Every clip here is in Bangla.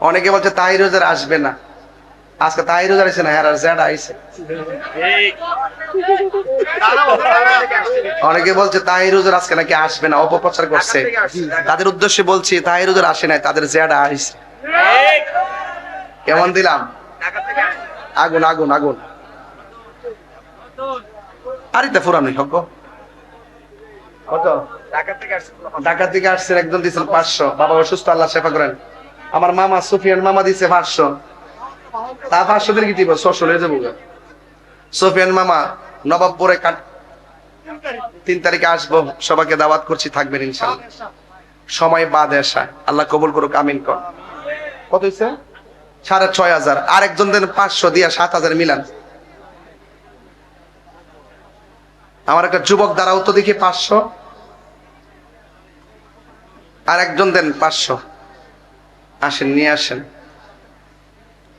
অনেকে বলছে তাহিরুজার আসবে না। আজকে তাহিরুজার আসছে না হ্যাঁ জ্যাড আইছে। অনেকে বলছে তাহিরুজার আজকে নাকি আসবে না, অপপ্রচার করছে। তাদের উদ্দেশ্যে বলছি, তাহিরুজার আসে নাই, তাদের জ্যাড আইছে। কেমন দিলাম? আগুন আগুন আগুন। আরিতে ফুরানি হক। কত? ঢাকা থেকে আসছেন একজন দিচ্ছেন পাঁচশো। বাবা অসুস্থ, আল্লাহ সেবা করেন। আমার মামা সুফিয়ান, মামা দিছে পাঁচশো। তা পাঁচশো দিন কি দিব? লয়ে যাব সুফিয়ান মামা, নবাবপুরে কাট তিন তারিখে আসব, সবাইকে দাওয়াত করছি, থাকবেন ইনশাল্লাহ সময় বাদ আসা। আল্লাহ কবুল করুক, আমিন কর। কত হয়েছে সাড়ে ছয় হাজার। আর একজন দেন পাঁচশো, দিয়া সাত হাজার মিলান। আমার একটা যুবক দ্বারাও তো দেখি পাঁচশো। আর একজন দেন পাঁচশো। আসেন নিয়ে আসেন।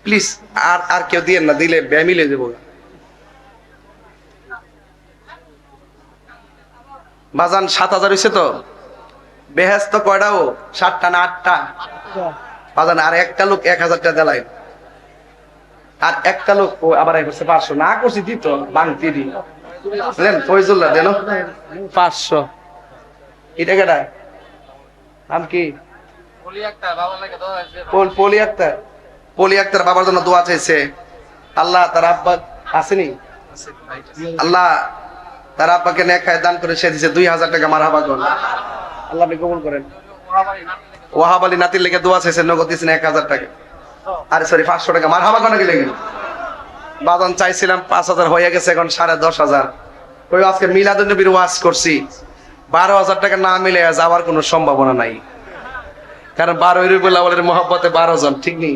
প্লিজ আর আর কেউ দিয়ে না দিলে ব্যয় মিলে দেবো। বাজান সাত হাজার হয়েছে তো? বেহেস্ত কয়টাও সাতটা না আটটা? বাজান আর একটা লোক এক হাজার টাকা দেলাই আর একটা লোক ও আবার করছে পাঁচশো। না করছি দিত বাংতি দি। বুঝলেন? ফয়জুল্লাহ দেন। পাঁচশো। এটা কেটা নাম কি? পল- আক্তার পলি আক্তার বাবার জন্য দোয়া চাইছে। আল্লাহ তার আব্বা আসেনি? আল্লাহ তার আব্বাকে নেখায় দান করে সে দিছে দুই হাজার টাকা মার হাবা আল্লাহ কবুল করেন। ওয়াহাব আলী নাতির লেগে দোয়া চাইছে, নগদ দিয়েছেন এক হাজার টাকা। আরে সরি পাঁচশো টাকা মার হাবা কি লেগে বাদন চাইছিলাম পাঁচ হাজার হয়ে গেছে এখন সাড়ে দশ হাজার। ওই আজকে মিলাদুল নবীর ওয়াজ করছি। বারো হাজার টাকা না মিলে যাওয়ার কোনো সম্ভাবনা নাই। কারণ বারো রবিউল আউয়ালের মহব্বতে বারো জন, ঠিক নেই?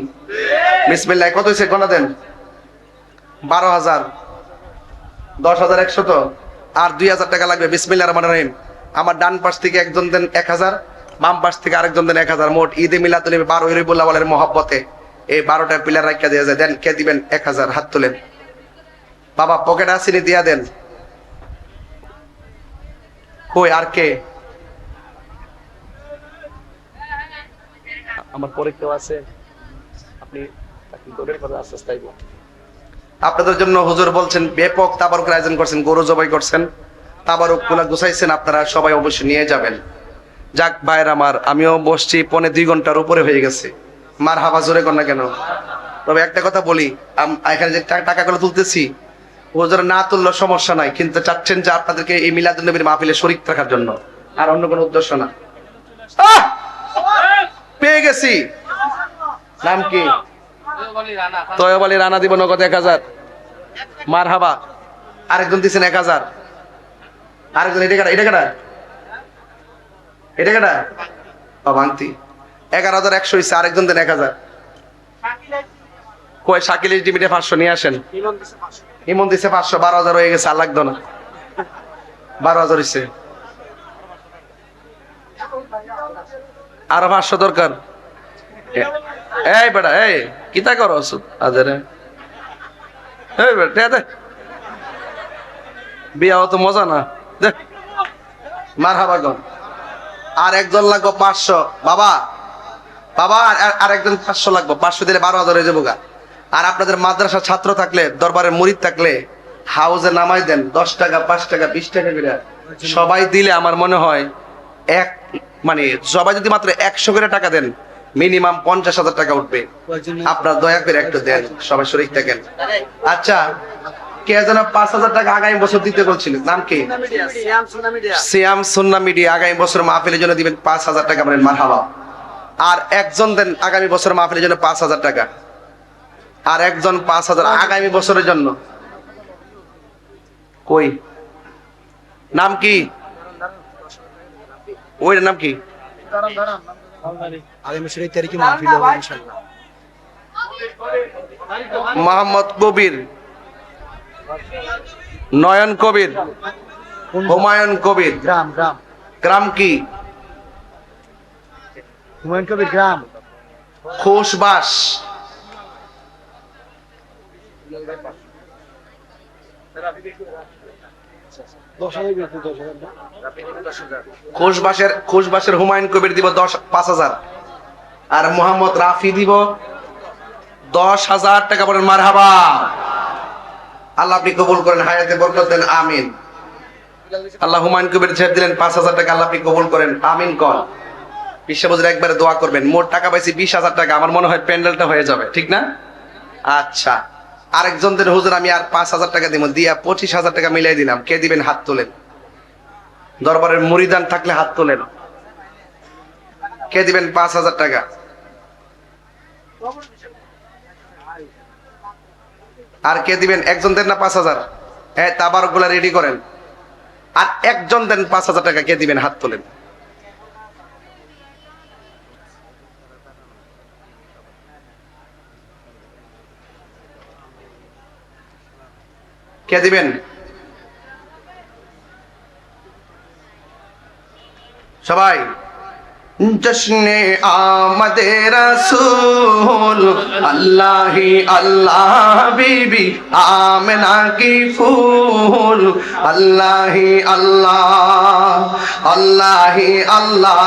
বিসমিল্লাহ, কত হয়েছে গোনা দেন? বারো হাজার। দশ হাজার একশো তো? আর দুই হাজার টাকা লাগবে, বিসমিল্লাহ রহমান রহিম। আমার ডান পাশ থেকে একজন দেন এক হাজার, বাম পাশ থেকে আরেকজন দেন এক হাজার। মোট ঈদে মিলাদ বারো রবিউল আউয়ালের মহব্বতে এই বারোটা পিলার রাখা দিয়ে যায়। দেন, কে দিবেন? এক হাজার, হাত তুলেন। বাবা, পকেট আসেনি দিয়া দেন। কই, আর কে? আমার পরীক্ষাও আছে, আপনি আপনি দৌড়ের কথা আপনাদের জন্য হুজুর বলছেন, ব্যাপক তাবারুক আয়োজন করছেন, গরু জবাই করছেন। তাবারুকগুলা গুছাইছেন, আপনারা সবাই অবশ্যই নিয়ে যাবেন। যাক ভাইয়ের আমার, আমিও বসছি পনে দুই ঘণ্টার উপরে হয়ে গেছে। মার হাবা জোরে কর না কেন? তবে একটা কথা বলি এখানে যে টাকাগুলো তুলতেছি, হুজুর না তুললো সমস্যা নাই, কিন্তু চাচ্ছেন যে আপনাদেরকে এই মিলাদুল নবীর মাহফিলে শরিক রাখার জন্য। আর অন্য কোনো উদ্দেশ্য না। আহ! পেয়ে গেছি। নাম কি? তয়ব রানা দিব নগদ এক হাজার। মার হাবা আরেকজন দিচ্ছেন এক হাজার। আরেকজন, এটা কাটা এটা কাটা এটা কাটা ও এগারো হাজার একশো হয়েছে আরেকজন দেন এক হাজার। কয় শাকিল ডিমিটে পাঁচশো, নিয়ে আসেন। ইমন দিছে পাঁচশো। বারো হাজার হয়ে গেছে, আর লাগতো না। বারো হাজার হয়েছে আরও পাঁচশো দরকার। এই বেটা, এই, কিতা করো? আদের এই বেটা, দে বিয়া তো মজা না। দে। মার হাবা গন আর একজন লাগবো পাঁচশো। বাবা বাবা, আর একজন পাঁচশো লাগবো। পাঁচশো দিলে বারো হাজার হয়ে যাব গা। আর আপনাদের মাদ্রাসা ছাত্র থাকলে, দরবারে মুরিদ থাকলে, হাউজে নামাই দেন। দশ টাকা, পাঁচ টাকা, বিশ টাকা করে। সবাই দিলে আমার মনে হয় এক মানে সবাই যদি মাত্র একশো করে টাকা দেন মিনিমাম পঞ্চাশ হাজার টাকা উঠবে। আপনার দয়া করে একটু দেন, সবাই শরীর থাকেন। আচ্ছা কে যেন পাঁচ হাজার টাকা আগামী বছর দিতে বলছিল, নাম কি? সিয়াম সুন্না মিডিয়া, আগামী বছর মাহফিলের জন্য দিবেন পাঁচ হাজার টাকা, বলেন মারহাবা। আর একজন দেন আগামী বছর মাহফিলের জন্য পাঁচ হাজার টাকা। আর একজন পাঁচ হাজার আগামী বছরের জন্য। কই? নাম কি? ওই নাম কি? মোহাম্মদ কবির, নয়ন কবির, হুমায়ুন কবির। গ্রাম গ্রাম গ্রাম কি? হুমায়ুন কবির গ্রাম খোশবাস হাজার গেছে দশ হাজার হুমায়ুন কবির দিব দশ, পাঁচ হাজার। আর মোহাম্মদ রাফি দিব দশ হাজার টাকা বলেন আল্লাহ আপনি কবুল করেন, হায়াতে বরকত দেন, আমিন। আল্লাহ হুমায়ুন কবির ছেড়ে দিলেন, পাঁচ হাজার টাকা, আল্লাহ আপনি কবুল করেন, আমিন কর বিশ্ববজুর একবারে দোয়া করবেন, মোট টাকা পাইছি বিশ হাজার টাকা, আমার মনে হয় প্যান্ডেলটা হয়ে যাবে, ঠিক না? আচ্ছা। আরেকজনদের হুজুর, আমি আর পাঁচ হাজার টাকা দিব। দিয়া পঁচিশ হাজার টাকা মিলাই দিলাম। কে দিবেন? হাত তোলেন। দরবারের মুড়িদান থাকলে হাত তোলেন। কে দিবেন? পাঁচ হাজার টাকা। আর কে দিবেন? একজন দেন না পাঁচ হাজার? হ্যাঁ তাবারগুলা রেডি করেন। আর একজন দেন পাঁচ হাজার টাকা। কে দিবেন? হাত তোলেন। কে দিবেন? সবাই। জশ্নে আমাদের রসুল আল্লাহি আল্লাহ বিবি আমেনা কি ফুল আল্লাহি আল্লাহ আল্লাহি আল্লাহ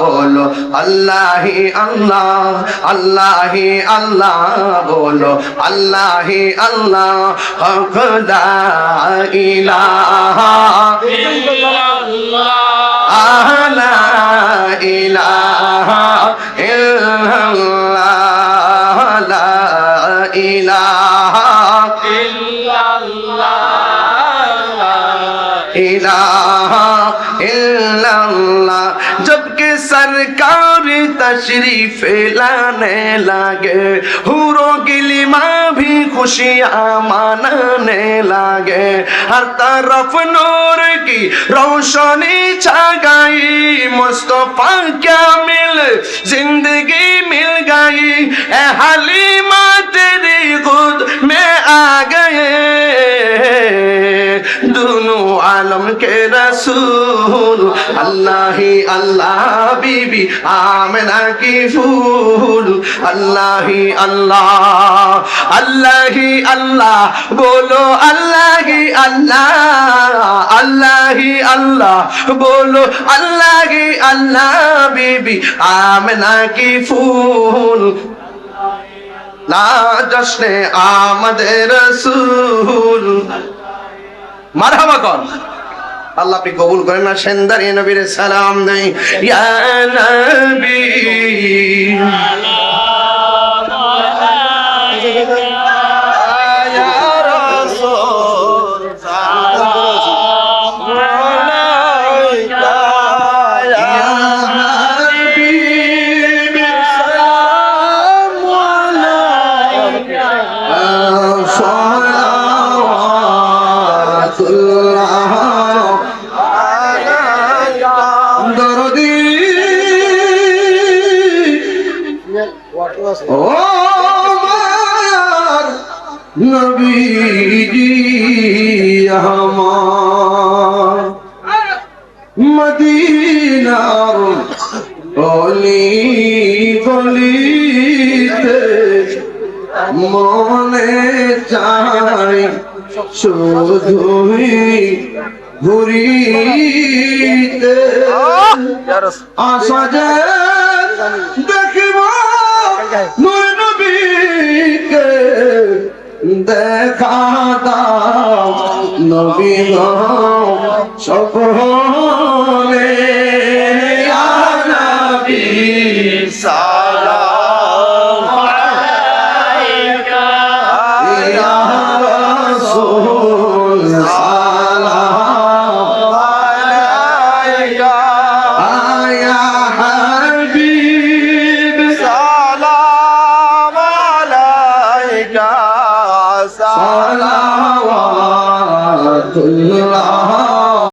বলো আল্লাহি আল্লাহ আল্লাহি আল্লাহ বলো আল্লাহি আল্লাহ খুদা ইলাহা আলা ইলাহা ইল্লাল্লাহ লা ইলাহা ইলাহা ইল্লাল্লাহ। জবকে সরকার तशरीफ लाने लगे हुरों की लिमा भी खुशियां मनाने लगे हर तरफ नूर की रोशनी छा गई मुस्तफा क्या मिल जिंदगी मिल गई ए हलीमा तेरी खुद কে রসুল? আল্লাহি, আল্লাহ, বিবি, আমেনা কি ফুল? আল্লাহি, আল্লাহ আল্লাহি, আল্লাহ, বলো আল্লাহি, আল্লাহ আল্লাহি, আল্লাহ, বলো আল্লাহি, আল্লাহ, বিবি, আমেনা কি ফুল? লা জশ্নে আমাদের রসুল। মারহাবা কর। আল্লাহ আপনি কবুল করেন না সেন্দারি নবীর সালাম নেই। ইয়া নবী। ও আমার নবীজি আমার মদিনার অলি গলিতে মনে চাই শুধুই ঘুরিতে আশা যে দেখিব নূর নবীকে দেখা দাও নবী সকলে